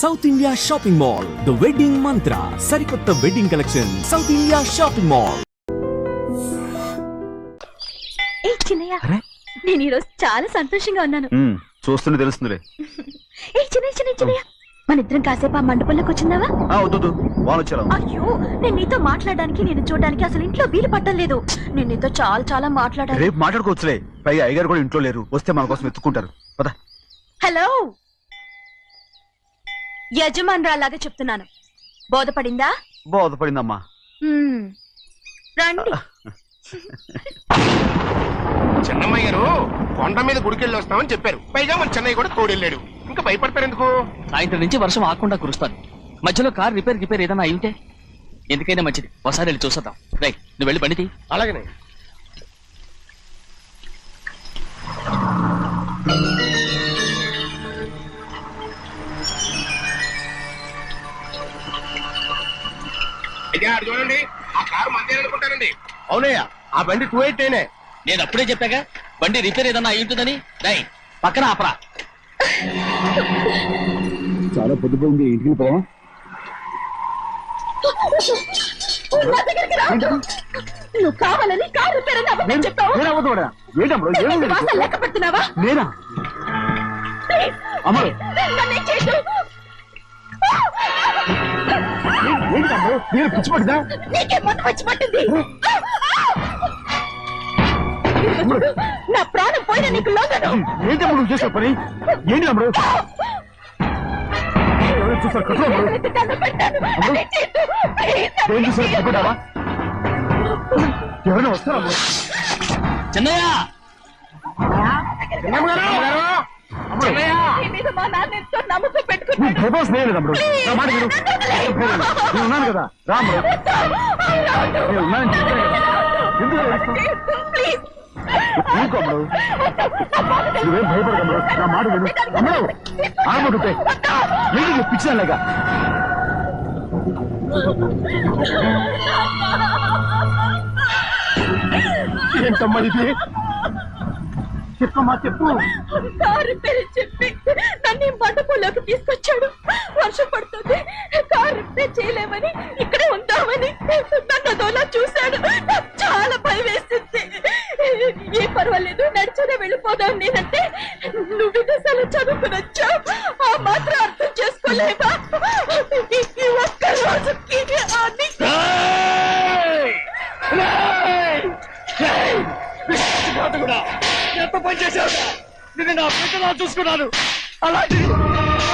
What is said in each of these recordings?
South India shopping mall the wedding Mantra సరికొత్త wedding collection south India shopping mall ఏ చిన్నయ్య. అరే? నేను ఈరోజు చాలా సంతోషంగా ఉన్నాను. ఉమ్, చూస్తుంటే తెలుస్తుందిలే. ఏ చిన్నయ్య చిన్నయ్య చిన్నయ్య. మన ఇద్దరం కాసేపు ఆ మండపంలోకి వచ్చిందావా ఆ, వద్దు వద్దు. వాళ్ళు వచ్చారు అయ్యో నేను నీతో మాట్లాడడానికి నేను చూడడానికి అసలు ఇంట్లో వీలు పట్టలేదు నేను నీతో చాలా చాలా మాట్లాడాలి రేపు మాట్లాడుకోవచ్చులే. పైగా అయ్యగారు కూడా ఇంట్లో లేరు. వస్తే మన కోసం ఎత్తుకుంటారు పద. హలో. యజమానురాలాగా చెప్తున్నాను. బోధపడిందా? బోధపడిందమ్మా. హ్మ్. రండి. చెన్నమ్మ గారు కొండ మీద గుడికెళ్ళి వస్తామని చెప్పారు. పైగా మన చెన్నయ్య కూడా తోడెళ్ళాడు. ఇంకా భయపడతారు ఎందుకు? సాయంత్రం నుంచి వర్షం ఆకుండా కురుస్తాను. మధ్యలో కార్ రిపేర్ రిపేర్ ఏదైనా అయింటే ఎందుకైనా మంచిది. ఒకసారి వెళ్ళి చూసేద్దాం. రై నువ్వు వెళ్ళి బండి తీ. అలాగనే. అటు చూడండి. ఆ కారు మందే అనుకుంటానండి. అవునయ్యా ఆ బండి టూ ఎయిట్ అయినే నేను అప్పుడే చెప్పాగా బండి రిపేర్ ఏదైనా అయి ఉంటుందని పక్కన ఆపరా. చాలా పొద్దుపోయింది ఇంటికి పోవా? నా దగ్గరికి రావద్దు. నువ్వు కావాలని కారు రిపేర్ అని అబద్ధం చెప్పావు. ఏంటి వాసన లెక్క పెడుతున్నావా నేనా? ప్లీజ్, అమలు. నన్నేం చేయొద్దు. మీరు పిచ్చి పట్టిందా నీకే మొత్తం వచ్చి పట్టింది. ఇదిగో చూడు, నా ప్రాణం పోయిన నీకు లోగను. ఏంటి అమ్మ నువ్వు చేసే పని? ఏంటి అమ్ముడు చూసారు? కట్టు ఏం ఎవరైనా వస్తారా? చిన్నయ్య! చెన్నమ్మ గారు అమ్ముడు నా మాట విను నేను ఉన్నాను కదా రా నేను ఎందుకు నువ్వేం భయపడకు నా మాట విను అమ్మడు ఆడమంటుంటే ఏంటి ఏంటమ్మా ఇది? చెప్పమ్మా చెప్పు. కారు పేరు చెప్పి నన్ను మండపంలోకి తీసుకొచ్చాడు. వర్షం పడుతుంది. కారు రిపేర్ చేయలేమని ఇక్కడే ఉందామని నన్ను అదోలా చూశాడు. చాలా భయం వేసింది. ఏ పర్వాలేదు నడిచేనే వెళ్ళిపోదాం నేనంటే నువ్వు విదేశాలు చదువుకుని వచ్చావు. ఆ మాత్రం అర్థం చేసుకోలేవా? ఈ ఒక్క రోజుకి ఎంత పని చేశావు నిన్ను నా బిడ్డలా చూసుకున్నాను. అలాంటిది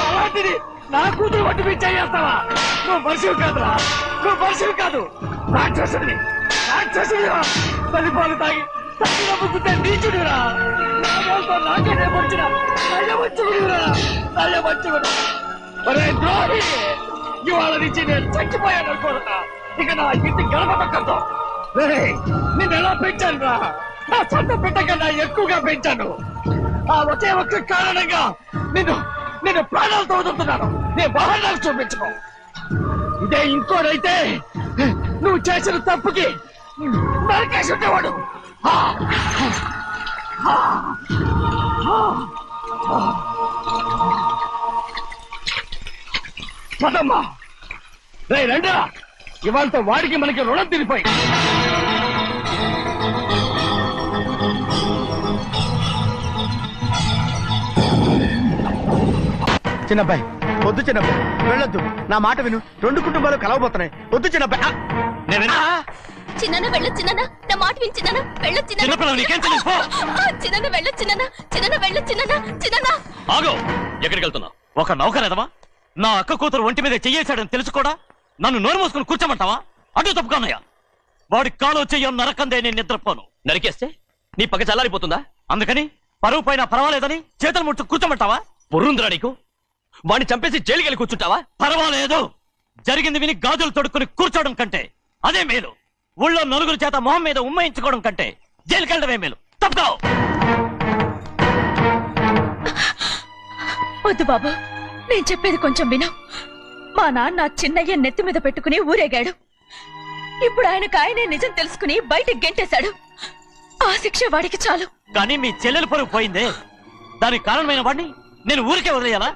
అలాంటిది నా కూతురు వంటి మీద చేస్తావా నువ్వు మనిషివి కాదురా. నువ్వు మనిషివి కాదు. రాక్షసుడివి. రాక్షసుడిరా. తల్లిపాలు తాగి తల్లి నమ్ముకుంటే నీచుడిరా. నాకేనే పొడిచిన నయ్యవచ్చుడురా నయ్యవచ్చుడు ఒరే ద్రోహి ఇవాళ నుంచి నేను చచ్చిపోయాను అనుకోరా. ఇక నా ఇంటి గడప తక్కతో నిన్ను ఎలా పెంచాను రా నా సొంత బిడ్డ కన్నా ఎక్కువగా పెంచాను. ఆ ఒకే ఒక్క కారణంగా నేను నేను ప్రాణాలతో వదులుతున్నాను. నేను వాహనాలు చూపించుకో. ఇదే ఇంకోడైతే నువ్వు చేసిన తప్పుకి నరకేసి ఉండేవాడు. పదమ్మా. రే రండా ఇవాళతో వాడికి మనకి రుణం తిరిపోయి చిన్నబ్బాయి వద్దు చిన్నబ్బాయి వెళ్ళొద్దు. నా మాట విను. రెండు కుటుంబాలు కలవబోతున్నాయి. వద్దు చిన్నబ్బాయి! చిన్న వెళ్ళ చిన్న నా మాట విని చిన్న వెళ్ళ? పో. చిన్న వెళ్ళ చిన్న చిన్న వెళ్ళ చిన్న చిన్న ఆగో. ఎక్కడికి వెళ్తున్నావు? ఒక నౌకరేదవా? నా అక్క కూతురు ఒంటి మీద చెయ్యేశాడని తెలుసు కూడా? నన్ను నోరు మూసుకుని కూర్చోమంటావా? అటు తప్పుకున్నాయా వాడి కాలో చెయ్యం నరకందే నేను నిద్రపోను. నరికేస్తే నీ పక్క చల్లారిపోతుందా? అందుకని పరువు పైన పర్వాలేదని చేతులు ముట్టు కూర్చోమంటావా? బుర్రుందిరా నీకు. వాడిని చంపేసి జైలుకి వెళ్ళి కూర్చుంటావా? పర్వాలేదు. జరిగింది విని గాజులు తొడుక్కుని కూర్చోవడం కంటే అదే మేలు. ఊళ్ళో నలుగురు చేత మొహం మీద ఉమ్మయించుకోవడం కంటే జైలుకి వెళ్ళడమే మేలు. తప్పుకో! వద్దు బాబు నేను చెప్పేది కొంచెం విను. మా నాన్న చిన్నయ్య నెత్తి మీద పెట్టుకుని ఊరేగాడు. ఇప్పుడు ఆయనకు ఆయనే నిజం తెలుసుకుని బయటికి గెంటేశాడు. ఆ శిక్ష వాడికి చాలు. కానీ మీ చెల్లెలు పరుగు పోయిందే. దానికి కారణమైన వాడిని నేను ఊరికే వదిలేయాలా?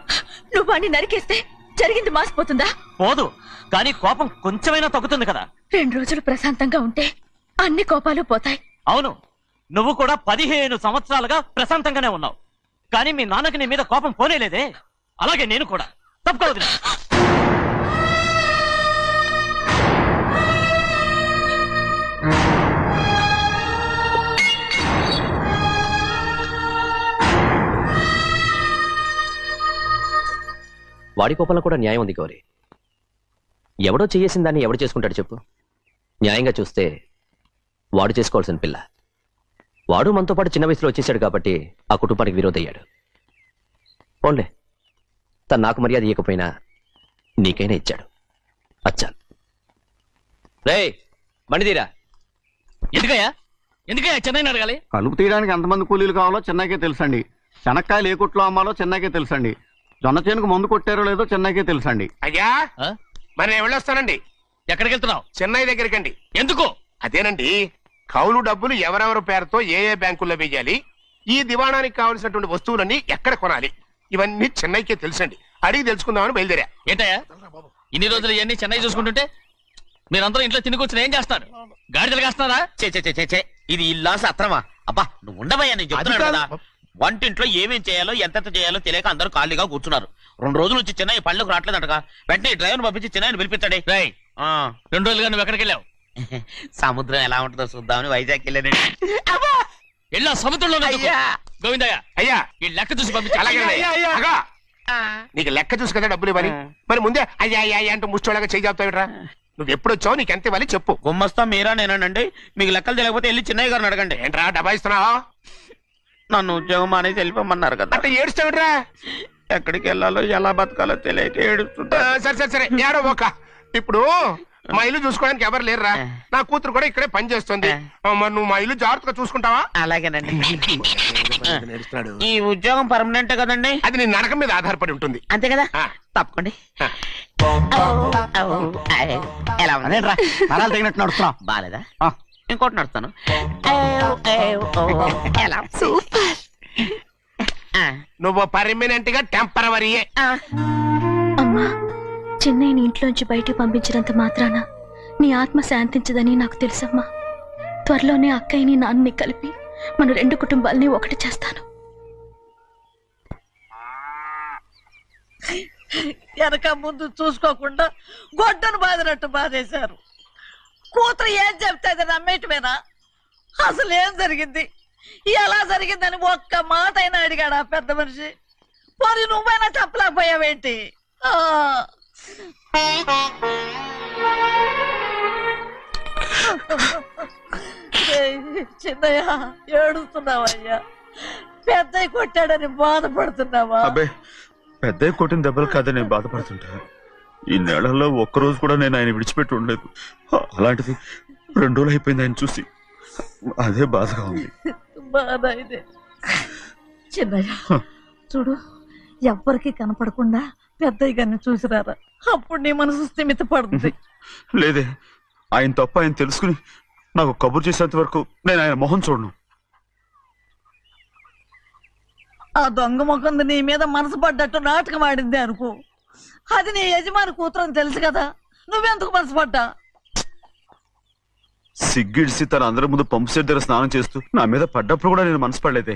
నువ్వు వాడిని నరికేస్తే జరిగింది మాసిపోతుందా? పోదు. కానీ కోపం కొంచెమైనా తగ్గుతుంది కదా. రెండు రోజులు ప్రశాంతంగా ఉంటే అన్ని కోపాలు పోతాయి. అవును. నువ్వు కూడా పదిహేను సంవత్సరాలుగా ప్రశాంతంగానే ఉన్నావు. కానీ మీ నాన్నకి నీ మీద కోపం పోనేలేదే. అలాగే నేను కూడా. తప్పుకోవద్దు. వాడి కోపంలో కూడా న్యాయం ఉంది గౌరీ. ఎవడో చేయేసిన దాన్ని ఎవడు చేసుకుంటాడు చెప్పు. న్యాయంగా చూస్తే వాడు చేసుకోవాల్సిన పిల్ల. వాడు మనతో పాటు చిన్న వయసులో వచ్చేసాడు కాబట్టి ఆ కుటుంబానికి విరోధయ్యాడు. పోన్లే. తను నాకు మర్యాద ఇవ్వకపోయినా నీకైనా ఇచ్చాడు. అచ్చా. రే మణిదీరా ఎందుకయ్యా? ఎందుకయ్యా చెన్నైని అడగాలి కలుపు తీయడానికి ఎంతమంది కూలీలు కావాలో చెన్నైకే తెలుసండి. శనక్కాయలు ఏ కుట్లో అమ్మాలో చెన్నైకే తెలుసండి. జొన్న చేనుకు మందు కొట్టారో లేదో చెన్నైకే తెలుసండి. అయ్యా! ఆ? మరి నేను వెళ్ళొస్తానండి. ఎక్కడికి వెళ్తున్నావు చెన్నై దగ్గరికండి. ఎందుకు? అదేనండి కౌలు డబ్బులు ఎవరెవరి పేరుతో ఏ ఏ బ్యాంకుల్లో వేయాలి ఈ దివాణానికి కావలసినటువంటి వస్తువులన్నీ ఎక్కడ కొనాలి ఇవన్నీ చెన్నైకే తెలుసండి. అడిగి తెలుసుకుందామని బయలుదేరా. ఏంటయ్యా? ఇన్ని రోజులు ఇవన్నీ చెన్నై చూసుకుంటుంటే మీరందరూ ఇంట్లో తిని కూర్చొని ఏం చేస్తారు గాడిదలు కాస్తున్నారా? చే చే చే, చే చే ఇది ఇల్లా సత్రమా అబ్బా నువ్వు ఉండవయ్యా నేను చెప్తున్నాను కదా. కాదు. వంటింట్లో ఏమేం చేయాలో ఎంతెంత చేయాలో తెలియక అందరూ ఖాళీగా కూర్చున్నారు. రెండు రోజులు వచ్చి చెన్నై పళ్ళకు రావట్లేదంటగా. వెంటనే డ్రైవర్ పంపించి చెన్నైని పిలిపించండి. రేయ్ ఆ, రెండు రోజులుగా నువ్వు ఎక్కడికి వెళ్ళావు? సముద్రం ఎలా ఉంటుందో చూద్దామని వైజాగ్ వెళ్ళానండి. వెళ్ళా సముద్రంలో అయ్యా. గోవిందయ్య అయ్యా! ఈ లెక్క చూసి పంపించు. అలాగే అగా! నీకు లెక్క చూసి కదా డబ్బులు ఇవ్వాలి. మరి ముందే అయ్యా అయ్యా అయ్యా అంటూ ముష్టోళ్ళగా చేయి చెప్తావిట్రా నువ్వు ఎప్పుడు వచ్చావు నీకు ఎంత ఇవ్వాలి చెప్పు. గుమ్మస్తా మీరా నేనండి. మీకు లెక్కలు తెలియకపోతే వెళ్ళి చిన్నయ్య గారిని అడగండి. ఏంట్రా డబ్బా ఇస్తున్నావా? నన్ను ఉద్యోగం అనేది వెళ్ళిపోమన్నారు కదా. అంటే ఏడుస్తావిట్రా? ఎక్కడికి వెళ్ళాలో ఎలా బతకాలో తెలియక ఏడుస్తుంటా. సరే సరే సరే ఏడో ఒక. ఇప్పుడు మా ఇల్లు చూసుకోవడానికి ఎవరు లేరురా? నా కూతురు కూడా ఇక్కడే పని చేస్తుంది. మరి నువ్వు మా ఇల్లు జాగ్రత్తగా చూసుకుంటావా? అలాగేనండి. ఈ ఉద్యోగం పర్మనెంట్ కదండి? అది నీ నరకం మీద ఆధారపడి ఉంటుంది. అంతే కదా. తప్పకండి. ఎలా ఉంది? అదేంట్రా? ఇంకోటి నడుస్తాను. ఆ, నువ్వు పర్మనెంట్గా ఆ. అమ్మా చెన్నైని ఇంట్లోంచి బయటికి పంపించినంత మాత్రాన నీ ఆత్మ శాంతించదని నాకు తెలుసమ్మా. త్వరలోనే అక్కయ్యని నాన్నని కలిపి మన రెండు కుటుంబాలని ఒకటి చేస్తాను. వెనక ముందు చూసుకోకుండా గొడ్డను బాదినట్టు బాధేశారు. కూతురు ఏం చెప్తే నమ్మేటమేనా? అసలు ఏం జరిగింది? ఎలా జరిగిందని ఒక్క మాట అయినా అడిగాడు ఆ పెద్ద మనిషి? మరి నువ్వైనా చెప్పలేకపోయావేంటి? చిన్నయ్య ఏడుస్తున్నావయ్యా. పెద్దయ్య కొట్టాడని బాధపడుతున్నావా? అబ్బే పెద్ద కొట్టిన దెబ్బలు కాదని నేను బాధపడుతుంటా. ఈ నెలలో ఒక్కరోజు కూడా నేను ఆయన విడిచిపెట్టి ఉండలేదు. అలాంటిది రెండు రోజులు అయిపోయింది ఆయన చూసి. అదే బాధగా ఉంది. బాధ ఇదే. చిన్నయ్య చూడు ఎవ్వరికి కనపడకుండా పెద్దయ్య గారిని చూసిరారా? అప్పుడు నీ మనసు స్థిమిత పడుతుంది. లేదే ఆయన తప్ప ఆయన తెలుసుకుని నాకు కబురు చేసేంత వరకు నేను ఆయన మొహం చూడను. ఆ దొంగ ముఖంది నీ మీద మనసు పడ్డట్టు నాటకం ఆడింది అనుకో. అది నీ యజమాని కూతురు అని తెలుసు కదా. నువ్వెందుకు మనసు పడ్డా సిగ్గిడిసి తన అందరి ముందు పంపు సెట్ దగ్గర స్నానం చేస్తూ నా మీద పడ్డప్పుడు కూడా నేను మనసు పడలేదే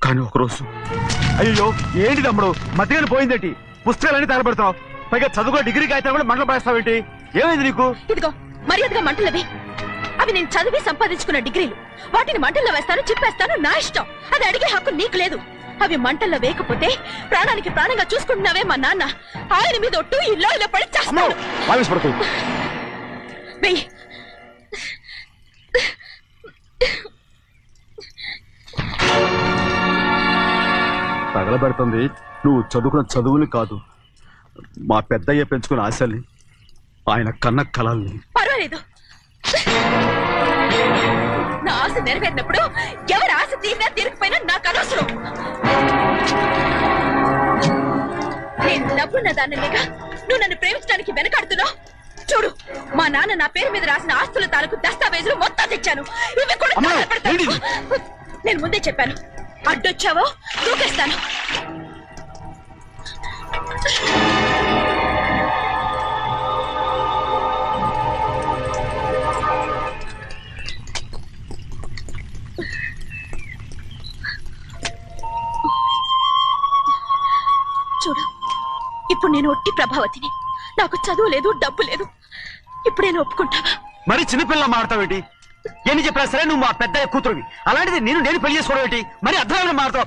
కానీ ఒకరోజు అయ్యో ఏంటి తమ్ముడు? మధ్యగా పోయిందేంటి? పుస్తకాలన్నీ తగలబెడతావు పైగా చదువుకో డిగ్రీ కాగితం కూడా మంటలు పడేస్తావేంటి? ఏమైంది నీకు? ఇదిగో మర్యాదగా మంటలవి అవి నేను చదివి సంపాదించుకున్న డిగ్రీలు. వాటిని మంటల్లో వేస్తాను చిప్పేస్తాను నా ఇష్టం. అది అడిగే హక్కు నీకు లేదు. అవి మంటల్లో వేయకపోతే ప్రాణానికి ప్రాణంగా చూసుకుంటున్నావే మా నాన్న. ఆయన మీద ఒట్టు ఇల్లో ఇలా పడి చేస్తాను. ఆవేశపడకు వెయ్యి తగలబెడుతుంది. నువ్వు చదువుకున్న చదువుని కాదు. మా పెద్దయ్య పెంచుకున్న ఆశల్ని ఆయన కన్న కళల్ని. పర్వాలేదు. ఆశ నెరవేరినప్పుడు ఎవరి ఆశ తీరినా తీరకపోయినా నాకు అనవసరం. నేను డబ్బున్న దాన్ని లేక నువ్వు నన్ను ప్రేమించడానికి వెనకాడుతున్నావు? చూడు మా నాన్న నా పేరు మీద రాసిన ఆస్తుల తాలూకు దస్తావేజులు మొత్తం తెచ్చాను. ఇవి కూడా? నేను ముందే చెప్పాను అడ్డొచ్చావో దూకేస్తాను. నేను ఒట్టి ప్రభావతిని. నాకు చదువు లేదు డబ్బు లేదు. ఇప్పుడు నేను ఒప్పుకుంటావా? మరి చిన్నపిల్ల మాడతావేంటి ఎన్ని చెప్పినా సరే నువ్వు మా పెద్ద కూతురువి. అలాంటిది నేను నేను పెళ్ళి చేసుకోవడం ఏంటి? మరి అర్థమైన మాడతావు.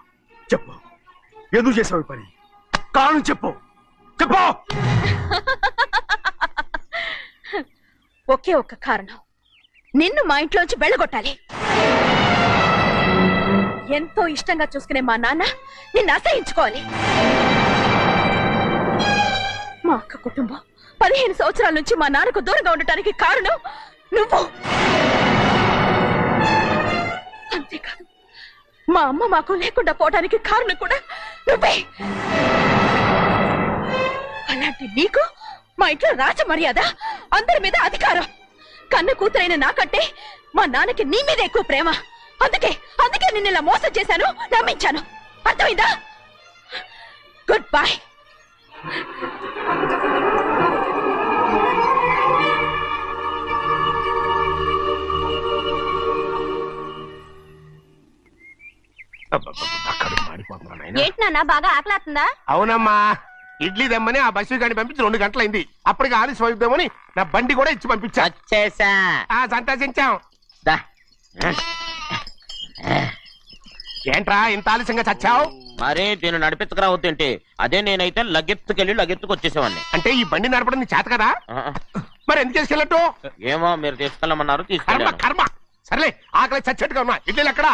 చెప్పు. ఎందుకు చేసావు పని? కారణం చెప్పు. చెప్పు! ఒకే ఒక్క కారణం. నిన్ను మా ఇంట్లోంచి వెళ్ళగొట్టాలి. ఎంతో ఇష్టంగా చూసుకునే మా నాన్న నిన్ను అసహించుకోవాలి. మా అక్క కుటుంబం పదిహేను సంవత్సరాల నుంచి మా నాన్నకు దూరంగా ఉండటానికి కారణం నువ్వు. అంతేకాదు మా అమ్మ మాకు లేకుండా పోవడానికి కారణం కూడా నువ్వే. అలాంటి నీకు మా ఇంట్లో రాజ మర్యాద అందరి మీద అధికారం. కన్న కూతురైన నాకంటే మా నాన్నకి నీ మీద ఎక్కువ ప్రేమ. అందుకే అందుకే నిన్న ఇలా మోసం చేశాను నమ్మించాను. అర్థమైందా? గుడ్ బాయ్ బాగా ఆకలాతుందా? అవునమ్మా ఇడ్లీ దమ్మని ఆ బస్సు గాని పంపించి రెండు గంటలైంది. అప్పటికి ఆలస్యం అవుతామని నా బండి కూడా ఇచ్చి పంపించా. వచ్చేసా. సంతోషించాం. దా. ఏంట్రా ఇంత ఆలస్యంగా చచ్చావు? మరి దీన్ని నడిపించకరావద్దేంటి అదే నేనైతే లగెత్తుకెళ్ళి లగెత్తుకు వచ్చేసేవాడిని అంటే ఈ బండి నడపడం నీ చేత కదా? మరి ఎందుకు చేసుకెళ్ళట్టు? ఏమో మీరు తీసుకెళ్ళమన్నారు కర్మ తీసుకెళ్ళాను. కర్మ. సర్లే ఆకలి చచ్చేట్టుగా ఉన్నా. ఇడ్లీలు ఎక్కడా?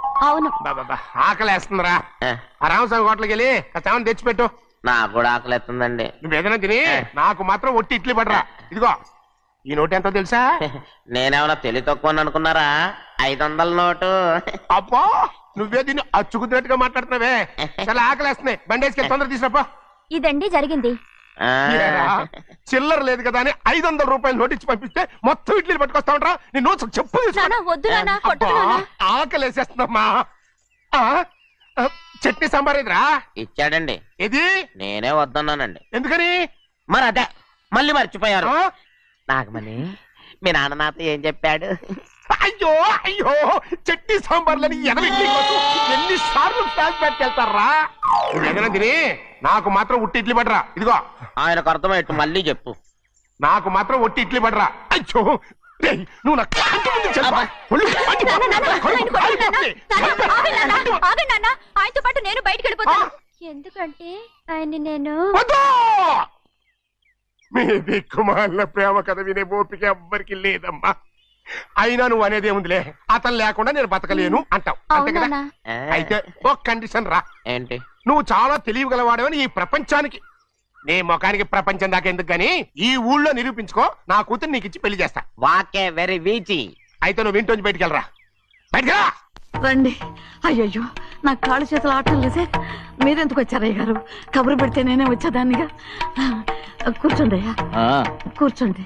అవును. బాబా ఆకలేస్తుందిరా. రామస్వామి హోటల్కి వెళ్ళి కాస్త తెచ్చిపెట్టు. నాకు కూడా ఆకలిస్తుందండి. నువ్వేదైనా తిని నాకు మాత్రం ఒట్టి ఇడ్లీ పడరా. ఇదిగో ఈ నోటు ఎంతో తెలుసా? నేనేమన్నా తెలివి తక్కువ అనుకున్నారా? ఐదు వందల నోటు. అబ్బో నువ్వే దీన్ని అచ్చుకుతున్నట్టుగా మాట్లాడుతున్నావే. చాలా ఆకలేస్తున్నాయి. బండేసుకెళ్ళి తొందర తీసినప్పా ఇదండి జరిగింది. చిల్లర లేదు కదా అని ఐదు వందల రూపాయలు నోటు ఇచ్చి పంపిస్తే మొత్తం ఇడ్లీలు పట్టుకొస్తా ఉంటా నీ నోట్స్ చెప్పు తీసుకో. నాన్న వద్దు నాన్న అబ్బా, కొట్టదు నాన్న ఆకలేసేస్తుందమ్మా. ఆ, ఆ, చట్నీ సాంబార్ ఇదిరా? ఇచ్చాడండి. ఇది నేనే వద్దన్నానండి. ఎందుకని? మరి అదే మళ్ళీ మర్చిపోయారు? నాగమణి మీ నాన్న నాతో ఏం చెప్పాడు? అయ్యో అయ్యో చట్నీ సాంబార్లని ఎనభై ఎన్ని సార్లు ప్యాక్ పెట్టుకెళ్తారా నువ్వేదైనా తిని నాకు మాత్రం ఉట్టి ఇడ్లీ పడరా ఇదిగో. ఆయనకు అర్థమయ్యట్టు మళ్ళీ చెప్పు. నాకు మాత్రం ఒట్టి ఇడ్లీ పడరా అయ్యో. రేయ్, నువ్వు నా కంటి ముందు చెప్పు. ఒళ్ళు మండి నాన్న, నాన్న, కడుపు ఆయన కొట్టదు నాన్న. కాలిపోతుంది. నాన్న, ఆగండి నాన్న, ఆగండి నాన్న. ఆయనతో పాటు నేను బయటికి వెళ్ళిపోతాను ఎందుకంటే ఆయన్ని నేను వద్దు! మీ దిక్కుమాలిన ప్రేమ కథ వినే ఓపిక ఎవ్వరికి లేదమ్మా. అయినా నువ్వు అనేది ఏముందిలే? అతను లేకుండా నేను బతకలేను అంటావు. అంతే కదా? అవునా అయితే ఒక కండిషన్ రా. ఏంటి? నువ్వు చాలా తెలియగలవాడవని ఈ ప్రపంచానికి. నీ ముఖానికి ప్రపంచం దాకా ఎందుకు గాని ఈ ఊళ్ళో నిరూపించుకో నా కూతురు నీకు ఇచ్చి పెళ్ళి చేస్తా. వాకే వెరీ వీచి. అయితే నువ్వు ఇంటి బయటికి వెళ్ళరా. బయటకెళ్ళరా రండి. అయ్యయ్యో నా కాళ్ళు చేతులు ఆటం లేదే మీరెందుకు వచ్చారయ్య గారు కబురు పెడితే నేనే వచ్చేదాన్నిగా. కూర్చోండి అయ్యా. కూర్చోండి.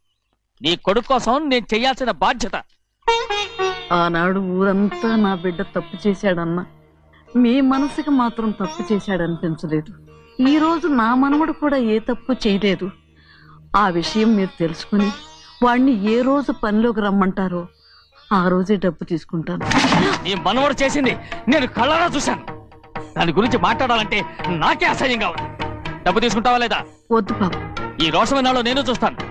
నీ కొడుకు కోసం నేను చెయ్యాల్సిన బాధ్యత. ఆనాడు ఊరంతా నా బిడ్డ తప్పు చేశాడన్నా. మీ మనసుకి మాత్రం తప్పు చేశాడనిపించలేదు. ఈ రోజు నా మనవడు కూడా ఏ తప్పు చేయలేదు. ఆ విషయం మీరు తెలుసుకుని వాణ్ణి ఏ రోజు పనిలోకి రమ్మంటారో ఆ రోజే డబ్బు తీసుకుంటాను. నీ మనవడు చేసింది నేను కళ్ళారా చూశాను. దాని గురించి మాట్లాడాలంటే నాకే అసహ్యంగా ఉంది. డబ్బు తీసుకుంటావా లేదా? వద్దు బాబు. ఈ రోషమైనాలో నేను చూస్తాను.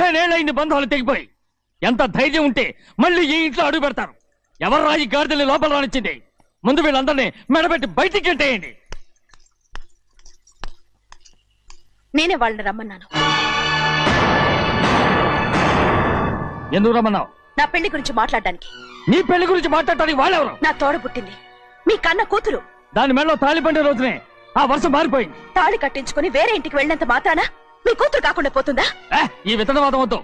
పదిహేనేళ్ళయింది బంధాలు తెగిపోయి. ఎంత ధైర్యం ఉంటే మళ్ళీ ఈ ఇంట్లో అడుగు పెడతారు. ఎవరు రాయి గాడిదల్ని లోపల రానిచ్చింది? ముందు వీళ్ళందరినీ మెడబెట్టి బయటికి గెంటేయండి. నేనే వాళ్ళని రమ్మన్నాను. ఎందుకు రమ్మన్నావు? నా పెళ్ళి గురించి మాట్లాడడానికి. నీ పెళ్ళి గురించి మాట్లాడటానికి వాళ్ళెవరు? నా తోడ పుట్టింది. మీ కన్న కూతురు. దాని మెడలో తాళి పండే రోజునే ఆ వర్షం మారిపోయింది. తాళి కట్టించుకుని వేరే ఇంటికి వెళ్ళినంత మాత్రాన? మీ కూతురు కాకుండా పోతుందా? ఏ, ఈ విత్తనవాదం వద్దు.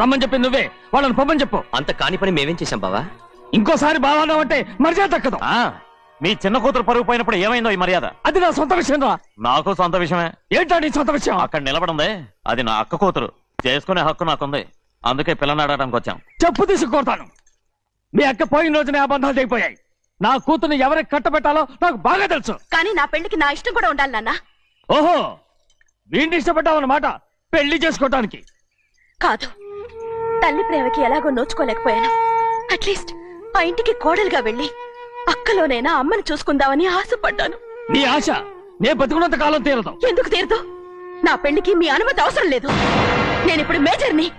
రమ్మని చెప్పి నువ్వే. వాళ్ళని పంపని చెప్పు. అంత కాని పని మేమేం చేశాం బావా? ఇంకోసారి బాగా అంటే మర్యాద దక్కదు మీ చిన్న కూతురు పరుగు పోయినప్పుడు ఏమైందో ఈ మర్యాద? అది నా సొంత విషయం రా. నాకు సొంత విషయమే. ఏంటా నీ సొంత విషయం? అక్కడ నిలబడింది. అది నా అక్క కూతురు. చేసుకునే హక్కు నాకుంది. అందుకే పిల్లని ఆడడానికి వచ్చాం. చెప్పు తీసుకొడతాను మీ అక్క పోయిన రోజునే అబద్ధాలు తెగిపోయాయి. నా కూతుర్ని ఎవరికి కట్టబెట్టాలో నాకు బాగా తెలుసు. కానీ నా పెళ్ళికి నా ఇష్టం కూడా ఉండాలి నాన్న. ఓహో! వీడిని ఇష్టపడ్డావన్నమాట పెళ్ళి చేసుకోవటానికి కాదు. తల్లి ప్రేమకి ఎలాగో నోచుకోలేకపోయాను. అట్లీస్ట్ ఆ ఇంటికి కోడలుగా వెళ్ళి అక్కలోనైనా అమ్మని చూసుకుందామని ఆశపడ్డాను. నీ ఆశ నే బతుకున్నంత కాలం తీరదు. ఎందుకు తీరదు? నా పెళ్ళికి మీ అనుమతి అవసరం లేదు. నేను ఇప్పుడు మేజర్ని.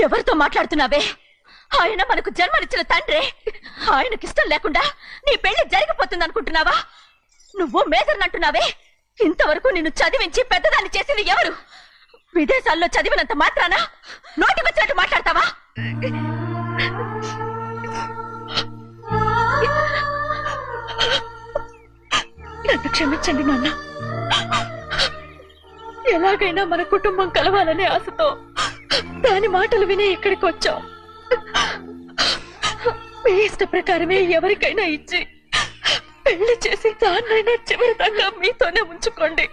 ఎవరితో మాట్లాడుతున్నావే? ఆయన మనకు జన్మనిచ్చిన తండ్రి. ఆయనకి ఇష్టం లేకుండా నీ పెళ్ళి జరిగిపోతుంది అనుకుంటున్నావా నువ్వు మేజర్ అంటున్నావే ఇంతవరకు నిన్ను చదివించి పెద్దదాన్ని చేసింది ఎవరు? విదేశాల్లో చదివినంత మాత్రాన? నోటికి వచ్చినట్టు మాట్లాడతావా? నన్ను క్షమించండి నాన్న. ఎలాగైనా మన కుటుంబం కలవాలనే ఆశతో దాని మాటలు విని ఇక్కడికి వచ్చాం మీ ఇష్ట ప్రకారమే ఎవరికైనా ఇచ్చి పెళ్ళి చేసి దాన్నైనా చివరి దాకా మీతోనే ఉంచుకోండి.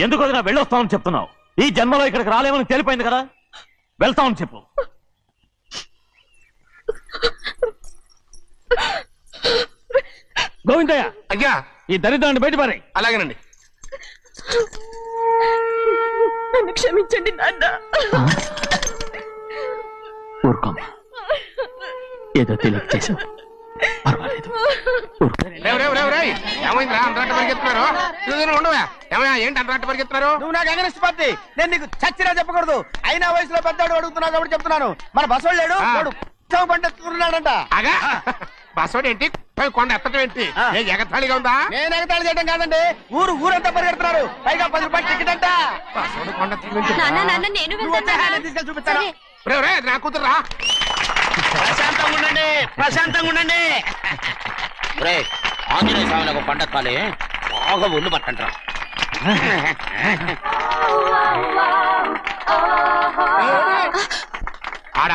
ఎందుకు వదిన వెళ్ళొస్తామని చెప్తున్నావు? ఈ జన్మలో ఇక్కడికి రాలేమని తేలిపోయింది కదా? వెళ్తామని చెప్పు. గోవిందయ్య! అయ్యా! ఈ దరిద్రాన్ని బయటపడే అలాగేనండి. నన్ను క్షమించండి నాన్న. ఊరుకోమ్మా. ఏదో తెలియక చేసావు పర్వాలేదు. నువ్వు నాకు నేను నీకు చచ్చినా చెప్పకూడదు. అయినా వయసులో పెద్దవాడు అడుగుతున్నావు కాబట్టి చెప్తున్నాను. మన పండిస్తున్నాడంట అగా బస్సోడు ఏంటి పోయి కొండ ఎత్తడం ఏంటి? ఎగతాళిగా ఉందా? నేను ఎగతాళి చేయడం కాదండి. ఊరు ఊరంతా పరిగెడుతున్నారు. పైగా పది రూపాయలు టికెట్ అంట. కొండ తీసుకెళ్ళి నా కూతురు రా. ప్రశాంతంగా ఉండండి ప్రశాంతంగా ఉండండి. రే ఆంజనేయ స్వామిని ఒక పండగ కాలే బాగా ఒళ్ళు పట్టంటారా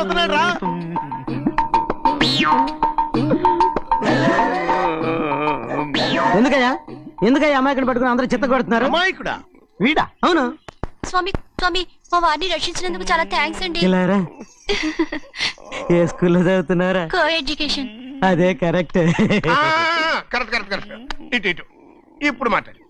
ఏమవుతున్నాడు రా. ఎందుకయ్యా? ఎందుకయ్యా అమ్మాయిని పట్టుకుని అందరూ చిత్త కొడుతున్నారు? అమాయకుడా? వీడా? అవును. స్వామి స్వామి మా వారిని రక్షించినందుకు చాలా థ్యాంక్స్ అండి. ఇలారా ఏ స్కూల్లో చదువుతున్నారా? Co education. అదే కరెక్ట్. Correct correct correct. ఇటు ఇటు. ఇప్పుడు మాట్లాడు.